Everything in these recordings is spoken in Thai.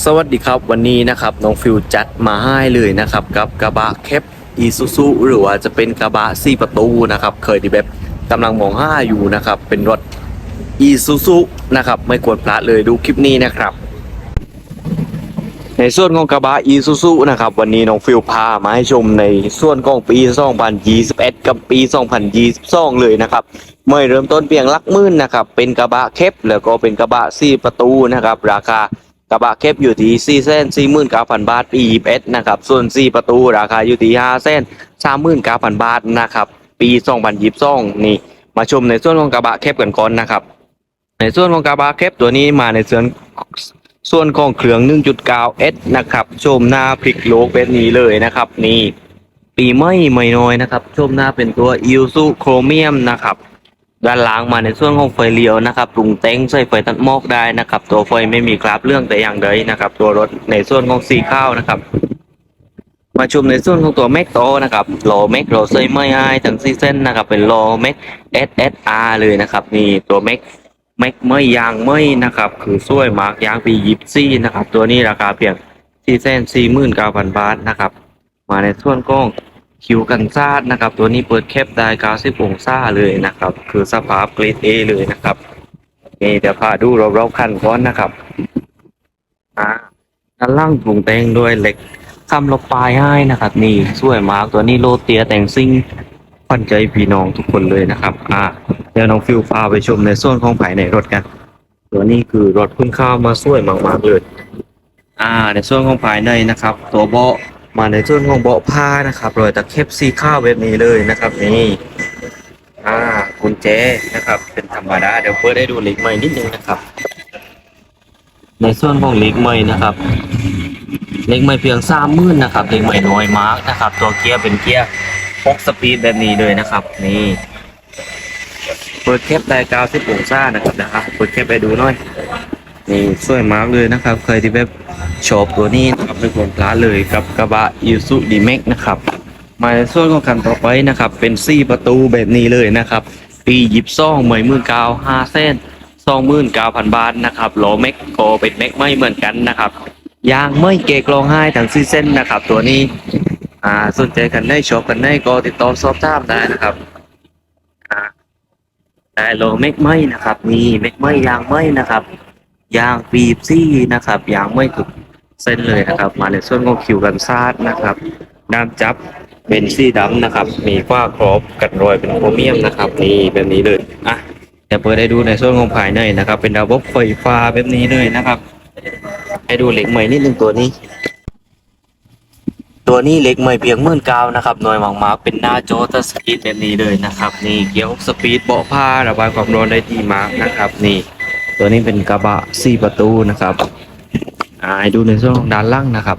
สวัสดีครับวันนี้นะครับน้องฟิวจัดมาให้เลยนะครับกับกระบะแคปอีซูซูหรือว่าจะเป็นกระบะสี่ประตูนะครับเคยที่แบบกำลังมองห้าอยู่นะครับเป็นรถอีซูซูนะครับไม่ควรพลาดเลยดูคลิปนี้นะครับ ในส่วนของกระบะอีซูซูนะครับวันนี้น้องฟิวพามาให้ชมในส่วนของปี 2021 กับปี 2022 เลยนะครับไม่เริ่มต้นเพียงลักมื่นนะครับเป็นกระบะแคปแล้วก็เป็นกระบะสี่ประตูนะครับราคา กระบะแคปอยู่ที่4เส้น49,000บาทปี21นะครับ ส่วน4ประตูราคาอยู่ที่5เส้น39,000บาทนะครับ ปี2022นี่ มาชมในส่วนของกระบะแคปกันก่อนนะครับ ในส่วนของกระบะแคปตัวนี้มาในส่วนส่วนของเครื่อง 1.9S นะครับ ชมหน้าพลิกโลกแบบนี้เลยนะครับ นี่ ปีไม่ไม่น้อยนะครับ ชมหน้าเป็นตัว i l s u Chromium นะครับ ด้านหลังมาในส่วนของไฟเลี้ยวนะครับปรุงแต่งใส่ไฟตัดหมอกได้นะครับ ตัวไฟไม่มีคราบเรื่องแต่อย่างใดนะครับ ตัวรถในส่วนของสีข้าวนะครับ มาชมในส่วนของตัวแม็กโตนะครับโลแม็กเราใส่ไม่ให้ทั้งซีเส้นนะครับ เป็นโลแม็ก SSR เลยนะครับนี่ตัวแม็กแม็กไม่ยางไม่นะครับ คือช่วยมาร์กยางปียิปซี่นะครับ ตัวนี้ราคาเพียงที่เส้นสี่หมื่นเก้าพันบาทนะครับ มาในส่วนกล้อง คิวกันซาดนะครับ ตัวนี้เปิดแคปได้เก้าสิบองศาเลยนะครับ คือสภาพเกรดเอเลยนะครับนี่เดี๋ยวพาดูรอบๆคันก่อนนะครับอ่าด้านล่างปรุงแต่งด้วยเหล็กคำลบปลายให้นะครับ นี่ช่วยมาร์กตัวนี้โรเตียแต่งซิ่งขวัญใจพี่น้องทุกคนเลยนะครับ อ่าเดี๋ยวน้องฟิวพาไปชมในส่วนของภายในรถกัน ตัวนี้คือรถเพิ่งเข้ามาสวยมากๆเลย อ่า ในส่วนของภายในนะครับ ตัวเบาะ มาในส่วนของเบาะผ้านะครับรอยตะเข็บสีข้าวแบบนี้เลยนะครับนี่อ่ากุญแจนะครับ เป็นธรรมดาเดี๋ยวเปิดให้ดูเล็กใหม่นิดนึงนะครับ ในส่วนของเล็กใหม่นะครับเล็กใหม่เพียงสามหมื่นนะครับเล็กใหม่น้อยมากนะครับ ตัวเกียร์เป็นเกียร์หกสปีดแบบนี้เลยนะครับ นี่เปิดแคปได้เก้าสิบองศานะครับนะครับเปิดแคปไปดูหน่อยนี่สวยมากเลยนะครับ เคยที่แบบ ชอบตัวนี้นะครับเป็นคนพลาดเลยกับกระบะยูสุดีเมกนะครับมาในส่วนของคันต่อไปนะครับ เป็นซี่ประตูแบบนี้เลยนะครับ ปีหยิบซ่องเหมยมือเกาวห้าเส้นสองหมื่นเก้าพันบาทนะครับโลเม็กโกเป็นเม็กไม่เหมือนกันนะครับยางไม่เกกลองให้ทั้งซี่เส้นนะครับ ตัวนี้อ่าสนใจกันได้ชอบกันได้ก็ติดต่อสอบถามได้นะครับอ่าได้โลเม็กไหมนะครับนี่เม็กไหมยางไหมนะครับยางปีบซี่นะครับยางไม่ถูก เส้นเลยนะครับ มาในส่วนของคิวกันซาดนะครับด้ามจับเป็นสีดำนะครับ มีฝ้าครอบกันรอยเป็นโครเมียมนะครับนี่แบบนี้เลยอะเดี๋ยวเปิดให้ดูในส่วนของภายในนะครับ เป็นระบบไฟฟ้าแบบนี้เลยนะครับ ให้ดูเหล็กใหม่นิดนึงตัวนี้ ตัวนี้เหล็กไม่เพียงหมื่นเก้านะครับหน่วยหมากๆเป็นหน้าจอทัสกีแบบนี้เลยนะครับ นี่เกียร์หกสปีดเบาะผ้าระบายความร้อนได้ดีมากนะครับ นี่ ตัวนี้เป็นกระบะสี่ประตูนะครับาให้ดูในส่วนของด้านล่างนะครับ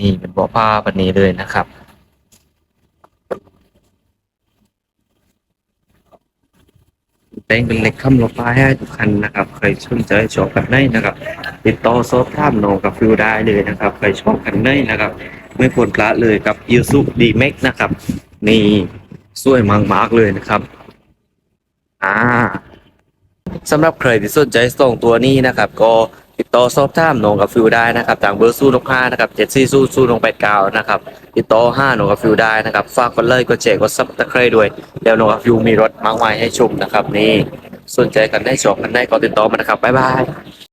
นี่เป็นเบาะผ้าแบบนี้เลยนะครับแต่งเป็นเหล็กคำลบปลายให้ทุกคันนะครับใครสนใจชอบกันได้นะครับ ติดต่อสอบถามน้องกับฟิวได้เลยนะครับใครชอบกันได้นะครับ ไม่ควรพลาดเลยกับยูซุดีเม็กนะครับ นี่สวยมากเลยนะครับอ่าสำหรับใครที่สนใจส่งตัวนี้นะครับ ก็ ติดต่อสอบถามนงกับฟิวได้นะครับทางเบอร์สู้นกห้านะครับเจ็ดสี่สู้สู้นงแปดเก้านะครับติดต่อห้านงกับฟิวได้นะครับฝากกันเลยก็แจกก็ซับตะไครด้วยแล้วนงกับฟิวมีรถมากมายให้ชมนะครับนี่สนใจกันได้ชอบกันได้ก็ติดต่อมานะครับบ๊ายบาย